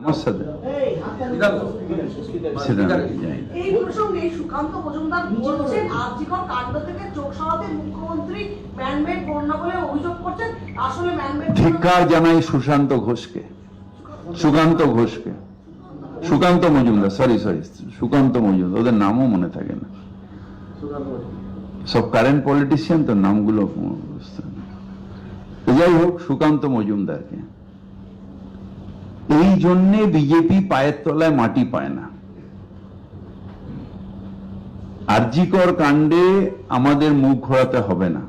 আমার সাথে। সেটা জানি এই প্রসঙ্গে সুকান্ত মজুমদার বলছেন আর্জিকর কাণ্ড থেকে চোখ সরাতে মুখ্যমন্ত্রী ম্যানমেড বন্যা বলে অভিযোগ করছেন। আসলে ম্যানমেড ধিক্কার জানাই সুশান্ত ঘোষকে। সুকান্ত ঘোষকে। সুকান্ত মজুমদার সরি সরি সুকান্ত মজুমদার ওদের নামও মনে থাকে না। সব কারেন্ট পলিটিশিয়ান তো নামগুলো যাই হোক সুকান্ত মজুমদারকে এই জন্যে বিজেপি পায়ের তলায় মাটি পায় না। আরজিকর কাণ্ডে আমাদের মুখ ঘোরাতে হবে না।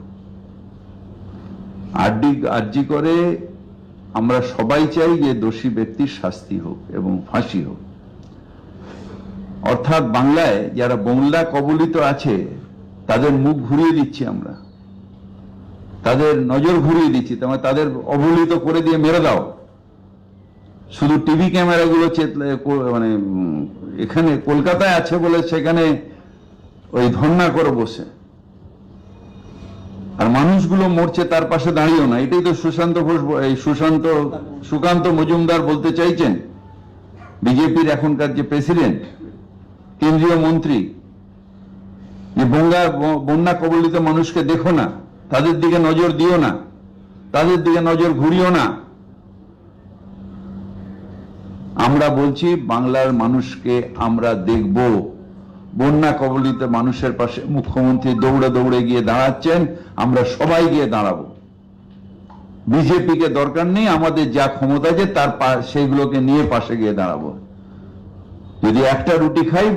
আরডি করে আমরা সবাই চাই যে দোষী ব্যক্তির শাস্তি হোক এবং ফাঁসি হোক। অর্থাৎ বাংলায় যারা বংলা কবলিত আছে, তাদের মুখ ঘুরিয়ে দিচ্ছি আমরা। তাদের নজর ঘুরিয়ে দিচ্ছি তোমার তাদের অবহেলিত করে দিয়ে মেরে দাও। শুধু টিভি ক্যামেরাগুলো মানে এখানে কলকাতায় আছে বলে সেখানে ওই ধর্ণা করে বসে। আর মানুষগুলো মরছে তার পাশে দাঁড়িয়েও না। এটাই তো সুশান্ত ঘোষ, এই সুশান্ত, সুকান্ত মজুমদার বলতে চাইছেন, বিজেপির এখনকার যে প্রেসিডেন্ট, কেন্দ্রীয় মন্ত্রী, যে বঙ্গা, বন্যা কবলিত মানুষকে দেখো না, তাদের দিকে নজর দিও না, তাদের দিকে নজর ঘুরিও না। আমরা বলছি, বাংলার মানুষকে আমরা দেখব। বন্যা কবলিত মানুষের পাশে মুখ্যমন্ত্রী দৌড়ে দৌড়ে গিয়ে দাঁড়াচ্ছেন, আমরা সবাই গিয়ে দাঁড়াবো। বিজেপিকে দরকার নেই, আমাদের যা ক্ষমতা আছে, তার সেগুলোকে নিয়ে পাশে গিয়ে দাঁড়াবো। যদি একটা রুটি খাই,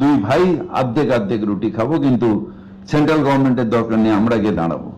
দুই ভাই অর্ধেক অর্ধেক রুটি খাব, কিন্তু সেন্ট্রাল গভর্নমেন্টের দরকার নেই, আমরা গিয়ে দাঁড়াবো।